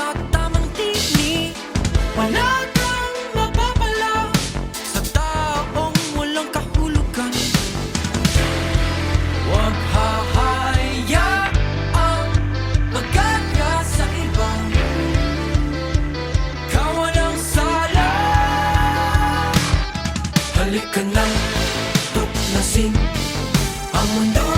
sa tamang tini Wala kang mapapala sa taong walang kahulugan. Huwag hahayaang magkaya sa iba Ikaw walang sala. Halika na, tuklasin ang mundo.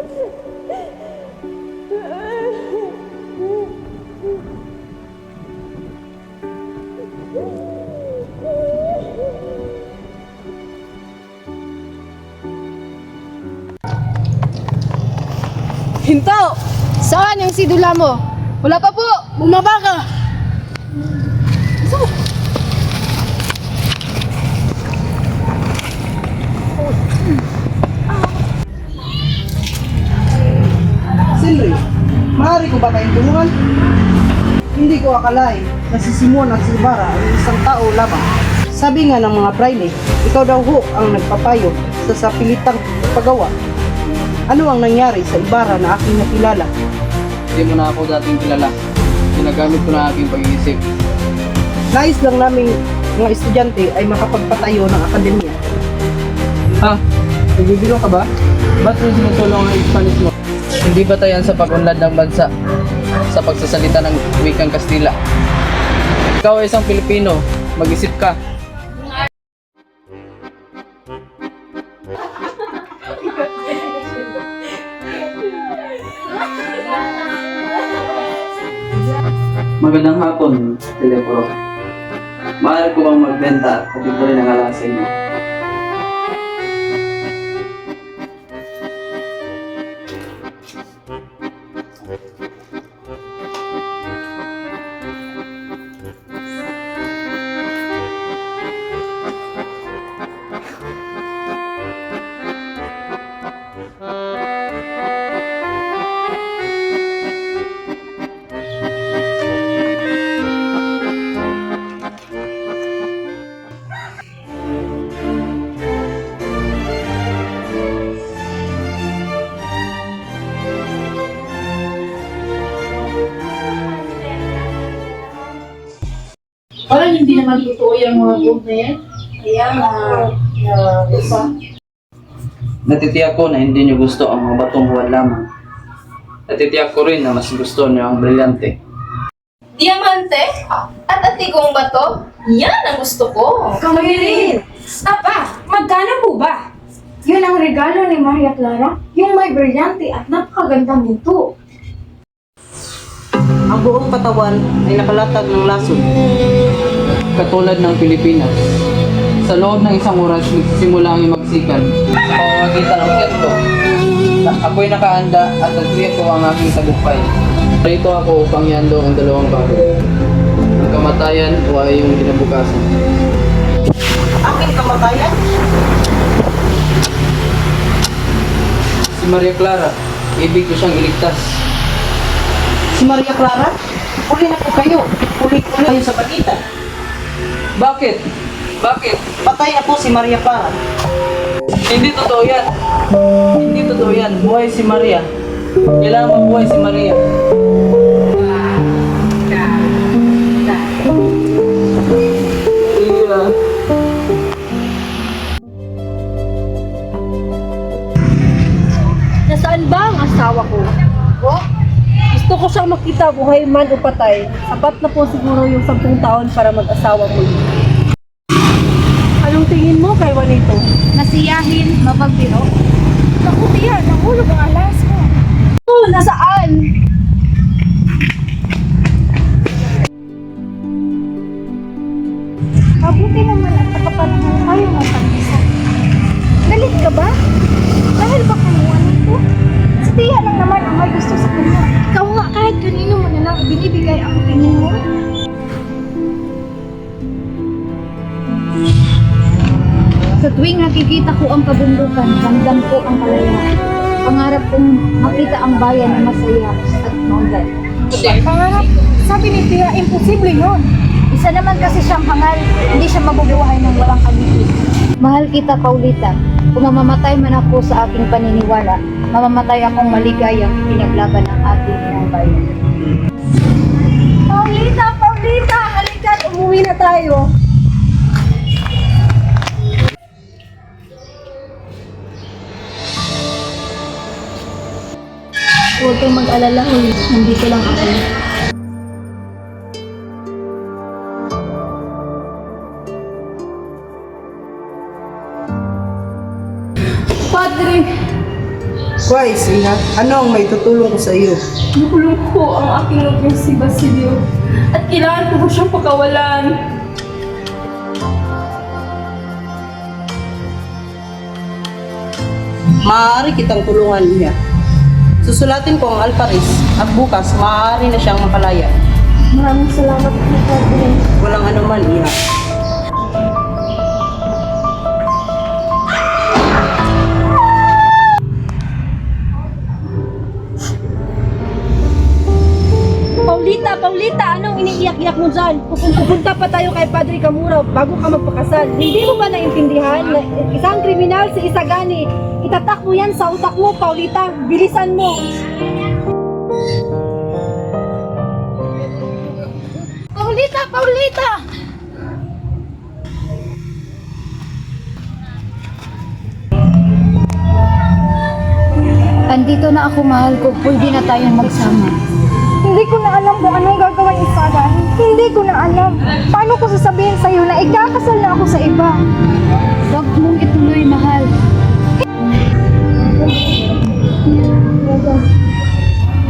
Hinto! Saan yung sidula mo? Wala pa po! Bumaba ka! Ba kayong tulungan? Hindi ko akalain na si Simon at si Ibarra ay isang tao lamang. Sabi nga ng mga praile, ikaw daw ho ang nagpapayo sa sapilitang paggawa. Ano ang nangyari sa Ibarra na aking nakilala? Hindi mo na ako dating kilala. Ginagamit ko na aking pag-iisip. Nais lang naming mga estudyante ay makapagpatayo ng akademya. Ha? Nagbibiro ka ba? Ba't mo sinutulong ang Spanish mo? Hindi ba tayan sa pag-unlad ng bansa sa pagsasalita ng wikang Kastila? Ikaw ay isang Pilipino. Mag-isip ka. Magandang hapon, Telepro. Maaari ko bang magbenta at rin ang alas sa inyo? Parang hindi naman totoo yung mga gold na yan. Kaya nga, uh, isa. Natitiyak ko na hindi niyo gusto ang mga batong buwan lamang. Natitiyak ko rin na mas gusto niyo ang brilyante. Diamante? At atigong bato? Yan ang gusto ko. Kami rin! Papa, magkano po ba? Yun ang regalo ni Maria Clara, yung may brilyante at napakagandang minto. Ang buong katawan ay nakalatag ng lason. Katulad ng Pilipinas, sa loob ng isang oras magsisimula ang magsikan sa pamamagitan ng. Na ako'y nakaanda at nagtiyak ko ang aking tagumpay. Narito ako upang ihandog ang dalawang bagay. Ang kamatayan o ay yung kinabukasan. Aking kamatayan? Si Maria Clara, ibig ko siyang iligtas. Si Maria Clara? Huli na po kayo. Huli ko kayo sa pagitan. Bakit? Bakit? Patay na po si Maria Clara. Hindi totoo yan. Hindi totoo yan. Buhay si Maria. Kailangan mabuhay si. Maria. Ko makita buhay man o patay. Sapat na po siguro yung sampung taon para mag-asawa ko. Anong tingin mo kay Juanito? Masiyahin, mapagbiro. Naku, tiya, nahulog ang alas mo. Oh, nasaan? Kabundukan, ramdam ko ang kalayaan. Pangarap kong makita ang bayan na masaya at maunlad. Pangarap, sabi ni Tia, imposible yun. Isa naman kasi siyang hangal, hindi siya mabubuhay ng walang kaligid. Mahal kita, Paulita. Kung mamamatay man ako sa aking paniniwala, mamamatay akong maligayang pinaglaban ng ating mga bayan. Paulita, Paulita, halika, umuwi na tayo. Kang mag-alala, Huy. Nandito lang ako. Padre, Wise, ina, ano ang may tutulong ko sa iyo? Nakulong ko ang aking nobyo si Basilio. At kailangan ko po siyang pakawalan. Maaari kitang tulungan niya. Susulatin ko ang alparis at bukas maaari na siyang makalaya. Maraming salamat po, Padre. Walang anuman, iya. Pupunta pa tayo kay Padre Camura bago ka magpakasal, hindi mo ba naintindihan na isang kriminal si Isagani, itatak mo yan sa utak mo, Paulita, bilisan mo. Paulita, Paulita! Andito na ako, mahal ko. Pwede na tayong magsama. Hindi ko na alam kung anong gagawin ni Sarah. Hindi ko na alam. Paano ko sasabihin sa'yo na ikakasal na ako sa iba? Huwag mong ituloy, mahal.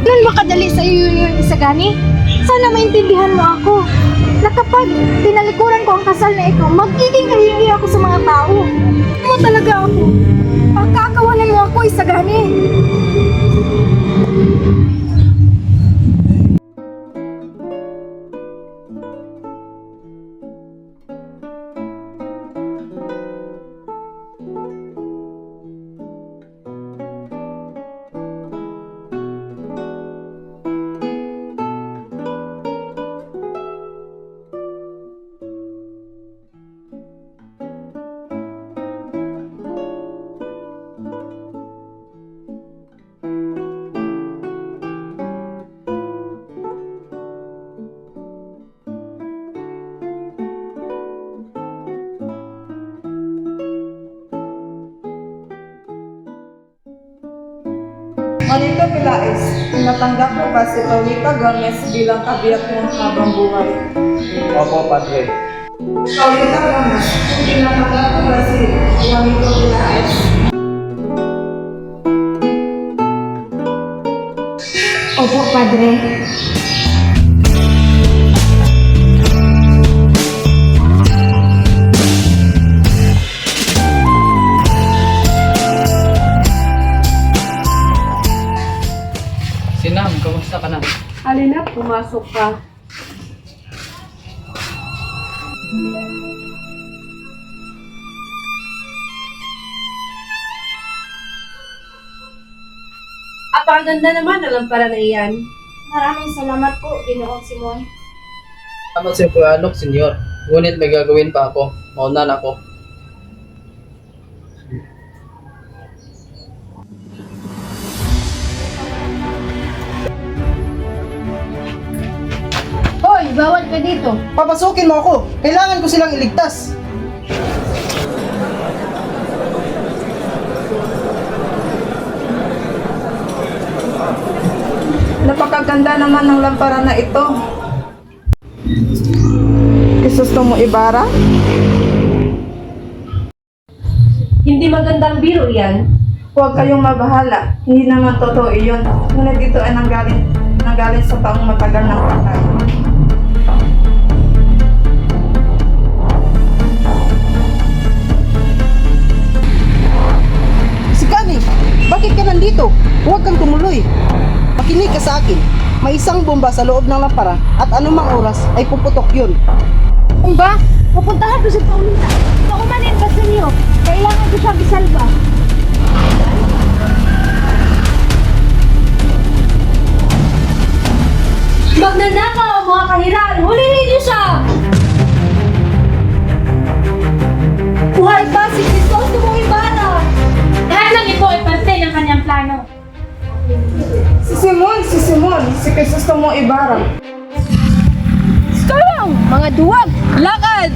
Ganun ba kadali sa iyo yun, Isagani? Sana maintindihan mo ako na kapag tinalikuran ko ang kasal na ito, magiging kahingi ako sa mga tao. Ano mo talaga ako? Pagkakawalan mo ako, Isagani. Manito Pilais, tinatanggap ko ba si Paulita Gomez bilang kabiyak ng habang buhay? Opo, Padre. Paulita Gomez, tinatanggap ko ba si Juanito Pilais? Opo, Padre. Pumasok ka. Apaganda naman ang lampara na iyan. Maraming salamat po, Ginoong Simon. Tama si Kuya Alok, senyor. Ngunit may gagawin pa ako. Mauna na ako. Dito. Papasukin mo ako. Kailangan ko silang iligtas. Napakaganda naman ng lampara na ito. Isusto mo Ibarra? Hindi magandang biro yan. Huwag kayong mabahala. Hindi naman totoo iyon. Ngunit ito ay nanggaling, nanggaling sa taong matagal ng patay. Makinig ka sa akin. May isang bomba sa loob ng lampara at anumang oras ay puputok yun. Kung ba, Pupuntahan ko si Paulina. Paumanin ba sa inyo? Kailangan ko siyang isalba. Magnanakaw, mga kahiran! Hulihin niyo siya! Buhay ba si Crisostomo Ibarra? Lahat ng ito ay parte ng kanyang plano. Si Simon, si Simon, si Crisostomo Ibarra. Tulong! Mga duwag! Lakad!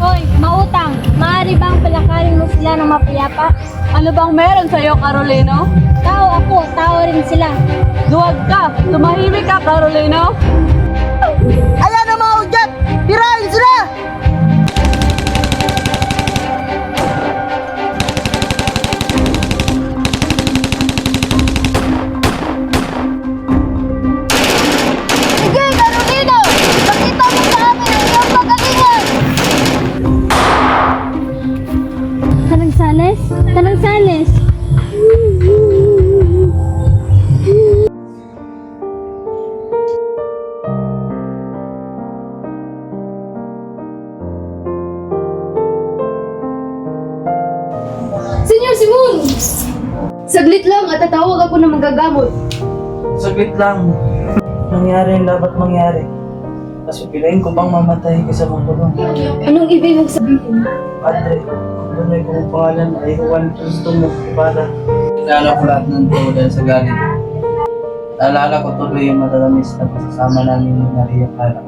Hoy, mautang. Maaari bang palakarin mo sila ng mapayapa? Ano bang meron sa'yo, Carolino? Tao ako, tao rin sila. Duwag ka! Tumahimik ka, Carolino! Ayan Senyor Simon! Saglit lang at tatawag ako ng magagamot. Saglit lang. Nangyari ang dapat mangyari. Kasi pilayin ko bang mamatay ka sa makulong. Anong ibig mong sabihin? Padre, doon ay kong pangalan ay Juan Crisostomo Ibarra. Naalala ko lahat ng to dahil sa galit. Naalala ko tuloy yung matatamis na pasasama namin ni Maria Clara.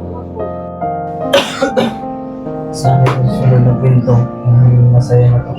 Sa akin ang sunod na kwento, ang masaya na to.